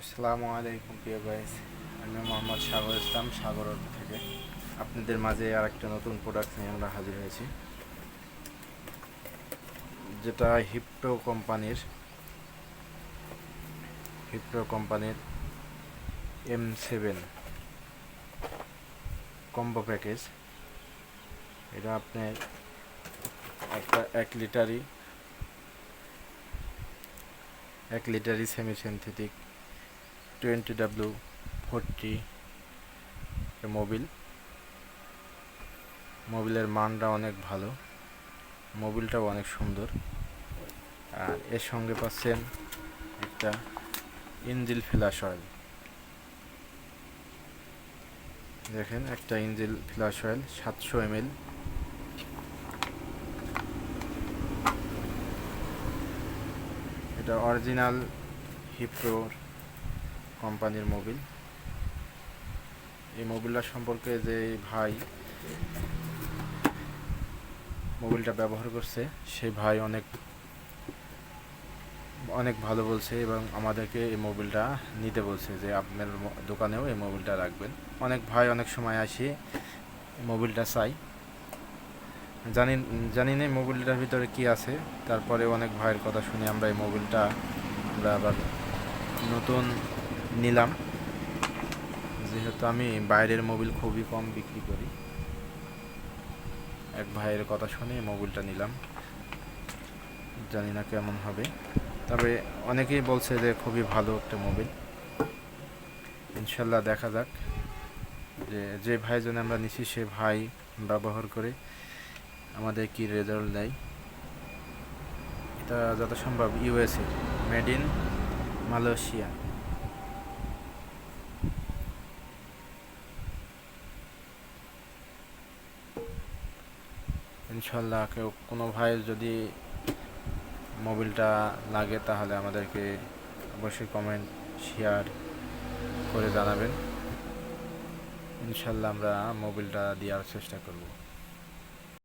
আসসালামু আলাইকুম, প্রিয় গাইস আমি মোহাম্মদ সাগর ইসলাম, সাগর থেকে। আপনাদের মাঝে আর একটা নতুন প্রোডাক্ট নিয়ে আমরা হাজির হয়েছি। যেটা হিপ্রো কোম্পানির হিপ্রো কোম্পানির এম সেভেন কম্বো প্যাকেজ এটা আপনার একটা এক লিটারই এক লিটারই semi synthetic twenty W forty Mobil মোবিলের মানটা অনেক ভালো। মোবিলটাও অনেক সুন্দর। আর এর সঙ্গে পাচ্ছেন একটা ইঞ্জিল ফ্ল্যাশ অয়েল। দেখেন, একটা ইঞ্জিল ফ্ল্যাশ অয়েল, সাতশো এমএল। এটা অরিজিনাল হিপ্রোর কোম্পানির মোবিল। এই মোবিলটা সম্পর্কে যে ভাই মোবিলটা ব্যবহার করছে সেই ভাই অনেক অনেক ভালো বলছে এবং আমাদেরকে এই মোবিলটা নিতে বলছে যে আপনার দোকানেও এই মোবিলটা রাখবেন। অনেক ভাই অনেক সময় আসি মোবিলটা চাই। জানি জানি না মোবিলটার ভিতরে কি আছে, তারপরে অনেক ভাইয়ের কথা শুনে আমরা এই মোবিলটা আমরা আবার নতুন নিলাম। যেহেতু আমি বাইরের মোবিল খুবই কম বিক্রি করি। এক ভাইয়ের কথা শুনে মোবিলটা নিলাম। জানি না কেমন হবে। তবে অনেকেই বলছে যে খুবই ভালো একটা মোবিল ইনশাল্লাহ দেখা যাক। যে যে ভাই জন্য আমরা নিছি, সে ভাই ব্যবহার করে আমাদের কি রেজাল্ট দেয়। এটা যত সম্ভব ইউএসএ মেড ইন মালয়েশিয়া ইনশাল্লাহ কেউ কোনো ভাই যদি মোবিলটা লাগে তাহলে আমাদেরকে অবশ্যই কমেন্ট শেয়ার করে জানাবেন। ইনশাল্লাহ আমরা মোবিলটা দেওয়ার চেষ্টা করব।